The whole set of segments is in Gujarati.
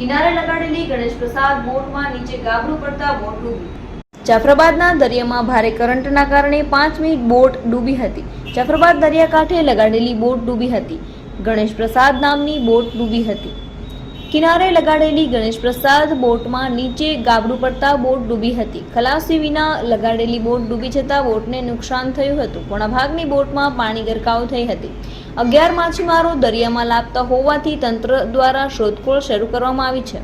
કિનારે લગાડેલી ગણેશ પ્રસાદ બોટમાં નીચે ગાબડું પડતા બોટ ડૂબી. જાફરાબાદના દરિયામાં ભારે કરંટના કારણે પાંચ મિનિટ બોટ ડૂબી હતી. જાફરાબાદ દરિયાકાંઠે લગાડેલી બોટ ડૂબી હતી. ગણેશ પ્રસાદ નામની બોટ ડૂબી હતી. કિનારે લગાડેલી ગણેશ પ્રસાદ બોટમાં નીચે ગાબડું પડતા બોટ ડૂબી હતી. ખલાસી વિના લગાડેલી બોટ ડૂબી જતા બોટને નુકસાન થયું હતું. પોણા ભાગની બોટમાં પાણી ગરકાવ થઈ હતી. અગિયાર માછીમારો દરિયામાં લાપતા હોવાથી તંત્ર દ્વારા શોધખોળ શરૂ કરવામાં આવી છે.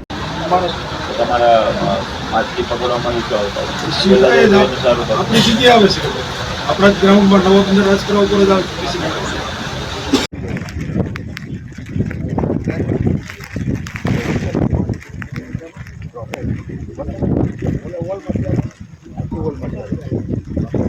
આપણી ગ્રાઉન્ડમાં નવો પંદર રાજ કરવા ઉપર જ આવે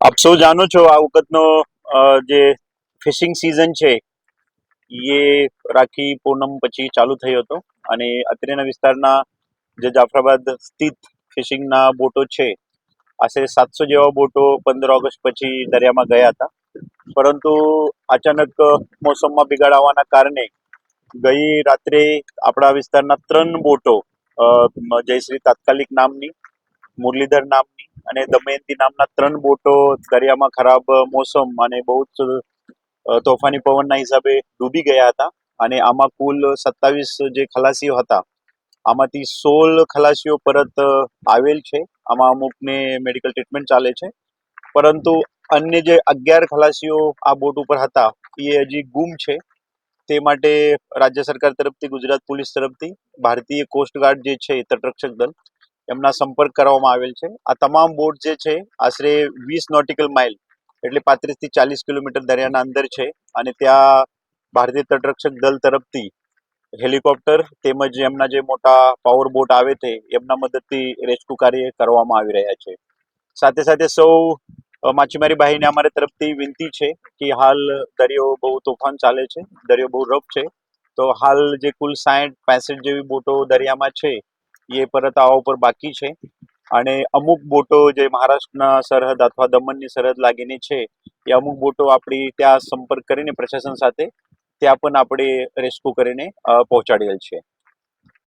આપ સૌ જાણો છો આ વખતનો જે ફિશિંગ સિઝન છે એ રાખી પૂનમ પછી ચાલુ થયો હતો અને અત્રેના વિસ્તારના જે જાફરાબાદ સ્થિત ફિશિંગના બોટો છે, આશરે સાતસો જેવા બોટો પંદર ઓગસ્ટ પછી દરિયામાં ગયા હતા. પરંતુ અચાનક મોસમમાં બિગાડ આવવાના કારણે ગઈ રાત્રે આપણા વિસ્તારના ત્રણ બોટો જયશ્રી તાત્કાલિક નામની, મુરલીધર નામની અને દમયંતી નામના ત્રણ બોટો દરિયામાં ખરાબ મોસમ અને બહુ જ તોફાની પવનના હિસાબે ડૂબી ગયા હતા અને આમાં કુલ સત્તાવીસ જે ખલાસીઓ હતા, આમાંથી સોળ ખલાસીઓ પરત આવેલ છે. આમાં અમુકને મેડિકલ ટ્રીટમેન્ટ ચાલે છે. પરંતુ અન્ય જે અગિયાર ખલાસીઓ આ બોટ ઉપર હતા, એ હજી ગુમ છે. તે માટે રાજ્ય સરકાર તરફથી, ગુજરાત પોલીસ તરફથી ભારતીય કોસ્ટગાર્ડ જે છે તટરક્ષક દળ, એમના સંપર્ક કરવામાં આવેલ છે. આ તમામ બોટ જે છે, આશરે વીસ નોટિકલ માઇલ એટલે પાંત્રીસથી ચાલીસ કિલોમીટર દરિયાના અંદર છે અને ત્યાં ભારતીય તટરક્ષક દળ તરફથી હેલિકોપ્ટર તેમજ એમના જે મોટા પાવર બોટ આવે છે એમના મદદથી રેસ્ક્યુ કાર્ય કરવામાં આવી રહ્યા છે. સાથે સાથે સૌ માછીમારી ભાઈને અમારે તરફથી વિનંતી છે કે હાલ દરિયો બહુ તોફાન ચાલે છે, દરિયો બહુ રફ છે. તો હાલ જે કુલ સાઠ પેસઠ જેવી બોટો દરિયામાં છે, એ પરત આવવા ઉપર બાકી છે. અને અમુક બોટો જે મહારાષ્ટ્રના સરહદ અથવા દમણની સરહદ લાગીને છે, એ અમુક બોટો આપણી ત્યાં સંપર્ક કરીને પ્રશાસન સાથે, ત્યાં પણ આપણે રેસ્ક્યુ કરીને પહોંચાડેલ છે.